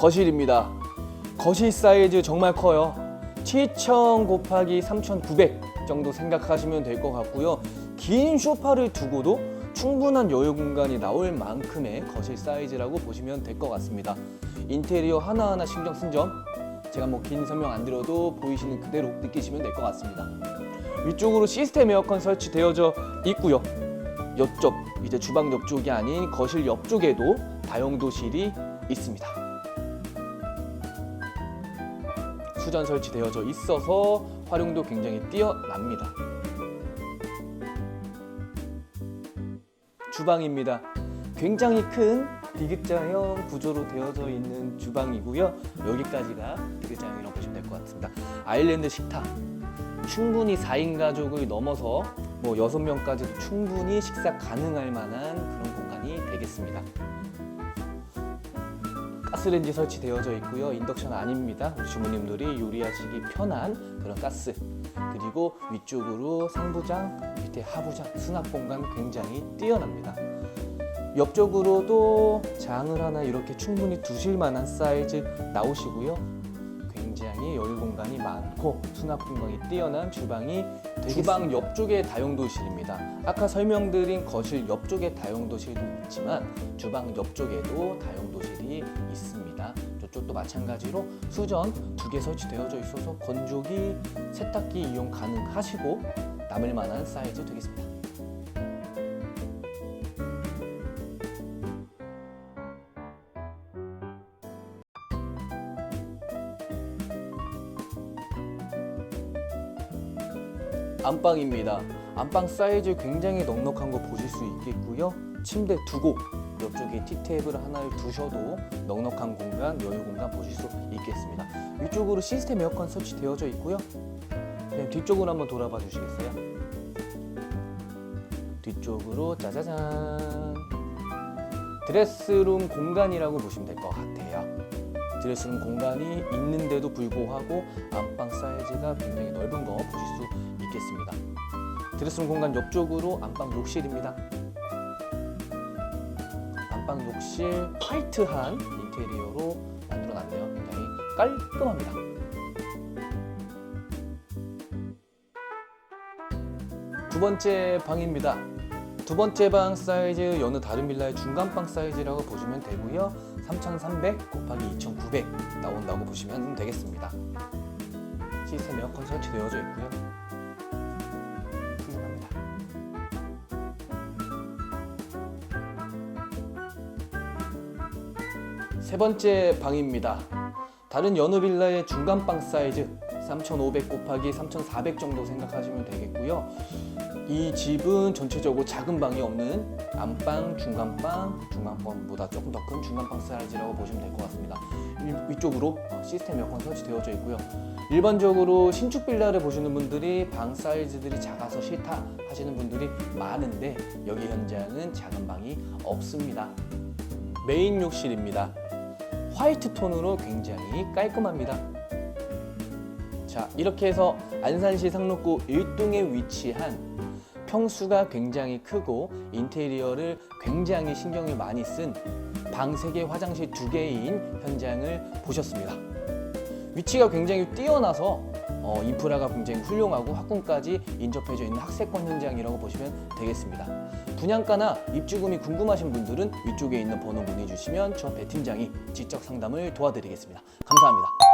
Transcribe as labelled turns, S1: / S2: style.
S1: 거실입니다. 거실 사이즈 정말 커요. 7,000 곱하기 3,900 정도 생각하시면 될 것 같고요. 긴 소파를 두고도 충분한 여유 공간이 나올 만큼의 거실 사이즈라고 보시면 될 것 같습니다. 인테리어 하나하나 신경 쓴 점 제가 뭐 긴 설명 안 드려도 보이시는 그대로 느끼시면 될 것 같습니다. 위쪽으로 시스템 에어컨 설치되어져 있고요. 옆쪽 이제 주방 옆쪽이 아닌 거실 옆쪽에도 다용도실이 있습니다. 수전 설치되어져 있어서 활용도 굉장히 뛰어납니다. 주방입니다. 굉장히 큰 디귿자형 구조로 되어져 있는 주방이고요. 여기까지가 디귿자형이라고 보시면 될 것 같습니다. 아일랜드 식탁. 충분히 4인 가족을 넘어서 뭐 6명까지도 충분히 식사 가능할 만한 그런 공간이 되겠습니다. 가스레인지 설치되어져 있고요. 인덕션 아닙니다. 우리 주부님들이 요리하시기 편한 그런 가스. 그리고 위쪽으로 상부장, 밑에 하부장, 수납 공간 굉장히 뛰어납니다. 옆쪽으로도 장을 하나 이렇게 충분히 두실 만한 사이즈 나오시고요. 굉장히 여유 공간이 많고 수납 공간이 뛰어난 주방이. 주방 옆쪽에 다용도실입니다. 아까 설명드린 거실 옆쪽에 다용도실도 있지만 주방 옆쪽에도 다용도실이 있습니다. 저쪽도 마찬가지로 수전 두 개 설치되어져 있어서 건조기, 세탁기 이용 가능하시고 남을 만한 사이즈 되겠습니다. 안방입니다. 안방 사이즈 굉장히 넉넉한 거 보실 수 있겠고요. 침대 두 곳, 옆쪽에 티테이블 하나를 두셔도 넉넉한 공간, 여유 공간 보실 수 있겠습니다. 위쪽으로 시스템 에어컨 설치되어져 있고요. 그냥 뒤쪽으로 한번 돌아봐 주시겠어요? 뒤쪽으로 짜자잔 드레스룸 공간이라고 보시면 될 것 같아요. 드레스룸 공간이 있는데도 불구하고 안방 사이즈가 굉장히 넓은 거 보실 수 있겠습니다. 드레스룸 공간 옆쪽으로 안방 욕실입니다. 안방 욕실 화이트한 인테리어로 만들어놨네요. 굉장히 깔끔합니다. 두 번째 방입니다. 두 번째 방 사이즈 여느 다른 빌라의 중간 방 사이즈라고 보시면 되고요. 3,300 곱하기 2,900 나온다고 보시면 되겠습니다. 시스템 에어컨 설치되어져 있고요. 세 번째 방입니다. 다른 여느 빌라의 중간 방 사이즈 3,500 곱하기 3,400 정도 생각하시면 되겠고요. 이 집은 전체적으로 작은 방이 없는 안방, 중간방, 중간방보다 조금 더 큰 중간방 사이즈라고 보시면 될 것 같습니다. 위- 위쪽으로 어, 시스템 에어컨 설치되어져 있고요. 일반적으로 신축 빌라를 보시는 분들이 방 사이즈들이 작아서 싫다 하시는 분들이 많은데 여기 현장은 작은 방이 없습니다. 메인 욕실입니다. 화이트 톤으로 굉장히 깔끔합니다. 자, 이렇게 해서 안산시 상록구 1동에 위치한 평수가 굉장히 크고 인테리어를 굉장히 신경을 많이 쓴 방 3개, 화장실 2개인 현장을 보셨습니다. 위치가 굉장히 뛰어나서 어, 인프라가 굉장히 훌륭하고 학군까지 인접해져 있는 학세권 현장이라고 보시면 되겠습니다. 분양가나 입주금이 궁금하신 분들은 위쪽에 있는 번호 문의 주시면 저 배 팀장이 지적 상담을 도와드리겠습니다. 감사합니다.